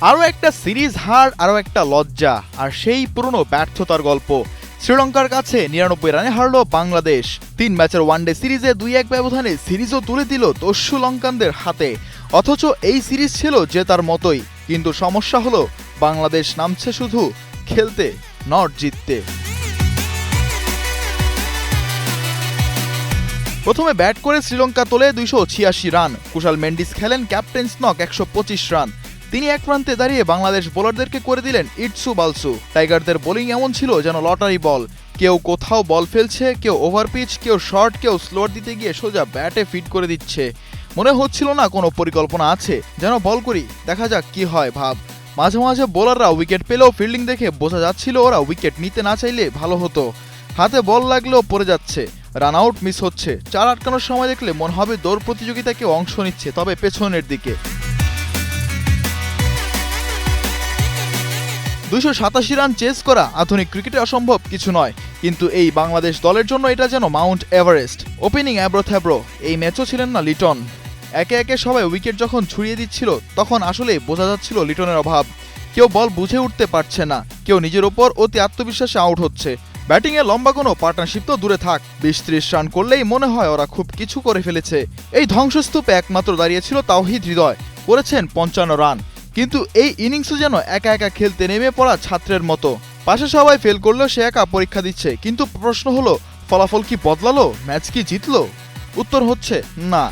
আরও একটা সিরিজ হার, আরও একটা লজ্জা, আর সেই পুরনো ব্যর্থতার গল্প। শ্রীলঙ্কার কাছে নিরানব্বই রানে হারল বাংলাদেশ। তিন ম্যাচের ওয়ানডে সিরিজে দুই এক ব্যবধানে সিরিজও তুলে দিল দস্যু লঙ্কানদের হাতে। অথচ এই সিরিজ ছিল জেতার মতোই, কিন্তু সমস্যা হলো বাংলাদেশ নামছে শুধু খেলতে, নট জিততে। প্রথমে ব্যাট করে শ্রীলঙ্কা তোলে দুইশো ছিয়াশি রান। কুশাল মেন্ডিস খেলেন ক্যাপ্টেন স্নক একশো পঁচিশ রান। তিনি এক প্রান্তে দাঁড়িয়ে বাংলাদেশ বোলারদেরকে করে দিলেন ইটসু বালসু। টাইগারদের বোলিং এমন ছিল যেন লটারি বল। কেউ কোথাও বল ফেলছে, কেউ ওভার পিচ, কেউ শর্ট কেউ স্লোয়ার দিতে গিয়ে সোজা ব্যাটে ফিট করে দিচ্ছে। মনে হচ্ছিল না কোনো পরিকল্পনা আছে, যেন বল করি, দেখা যাক কি হয় ভাব। মাঝে মাঝে বোলাররা উইকেট পেলেও ফিল্ডিং দেখে বোঝা যাচ্ছিল ওরা উইকেট নিতে না চাইলে ভালো হতো। হাতে বল লাগলেও পড়ে যাচ্ছে, রান আউট মিস হচ্ছে। চার আটকানোর সময় দেখলে মনে হবে দৌড় প্রতিযোগিতায় কেউ অংশ নিচ্ছে, তবে পেছনের দিকে। দুশো সাতাশি রান চেস করা আধুনিক ক্রিকেটে অসম্ভব কিছু নয়। কিন্তু এই বাংলাদেশ দলের জন্য এটা যেন মাউন্ট এভারেস্ট। ওপেনিং অ্যাব্রো থ্যাব্রো এই ম্যাচও ছিলেন না লিটন। একে একে সবাই উইকেট যখন ছুড়িয়ে দিচ্ছিল, তখন আসলে বোঝা যাচ্ছিল লিটনের অভাব। কেউ বল বুঝে উঠতে পারছে না, কেউ নিজের ওপর অতি আত্মবিশ্বাসে আউট হচ্ছে। ব্যাটিংয়ে লম্বা কোনো পার্টনারশিপ তো দূরে থাক, বিশ ত্রিশ রান করলেই মনে হয় ওরা খুব কিছু করে ফেলেছে। এই ধ্বংসস্তূপে একমাত্র দাঁড়িয়েছিল তাওহিদ হৃদয়, করেছেন পঞ্চান্ন রান। কিন্তু এই ইনিংসও যেন একা একা খেলতে নেমে পড়া ছাত্রের মতো। পাশে সবাই ফেল করলেও সে একা পরীক্ষা দিচ্ছে। কিন্তু প্রশ্ন হলো ফলাফল কি বদলালো? ম্যাচ কি জিতলো? উত্তর হচ্ছে না।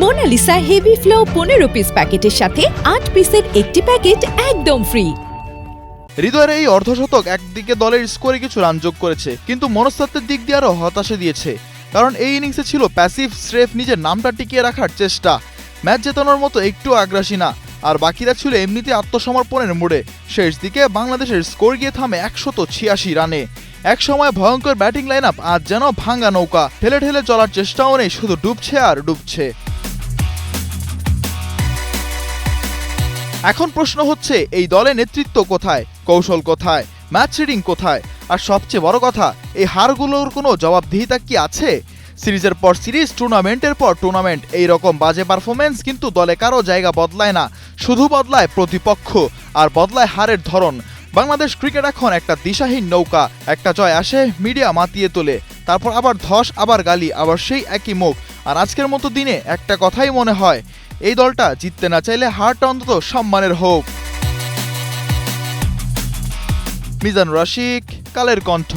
মোনালিসা হেভি ফ্লো পনেরো পিস প্যাকেটের সাথে আট পিসের একটি প্যাকেট একদম ফ্রি হৃদয়ের এই অর্ধশতক একদিকে দলের স্কোরে কিছু রান যোগ করেছে কিন্তু মনস্তাত্ত্বের দিক দিয়ে আরও হতাশা দিয়েছে। কারণ এই ইনিংসে ছিল প্যাসিভ স্রেফ নিজের নামটা টিকিয়ে রাখার চেষ্টা। ম্যাচ জেতানোর মতো একটু আগ্রাসী না। আর বাকিরা ছিল এমনিতে আত্মসমর্পণের মোড়ে। শেষ দিকে বাংলাদেশের স্কোর গিয়ে থামে একশত ছিয়াশি রানে। এক সময় ভয়ঙ্কর ব্যাটিং লাইন আপ আজ যেন ভাঙ্গা নৌকা। ঠেলে ঠেলে চলার চেষ্টাও নেই, শুধু ডুবছে আর ডুবছে। এখন প্রশ্ন হচ্ছে, এই দলে নেতৃত্ব কোথায়? কৌশল কোথায়? ম্যাচ রিডিং কোথায়? আর সবচেয়ে বড় কথা, এই হারগুলোর কোনো জবাবদিহিতা কি আছে? সিরিজের পর সিরিজ, টুর্নামেন্টের পর টুর্নামেন্ট, এই রকম বাজে পারফরমেন্স কিন্তু দলে কারও জায়গা বদলায় না, শুধু বদলায় প্রতিপক্ষ আর বদলায় হারের ধরন। বাংলাদেশ ক্রিকেট এখন একটা দিশাহীন নৌকা, একটা জয় আসে মিডিয়া মাতিয়ে তোলে, তারপর আবার ধস, আবার গালি, আবার সেই একই মুখ। আর আজকের মতো দিনে একটা কথাই মনে হয়, এই দলটা জিততে না চাইলে হারটা অন্তত সম্মানের হোক। মিজান রশিক কালের কণ্ঠ।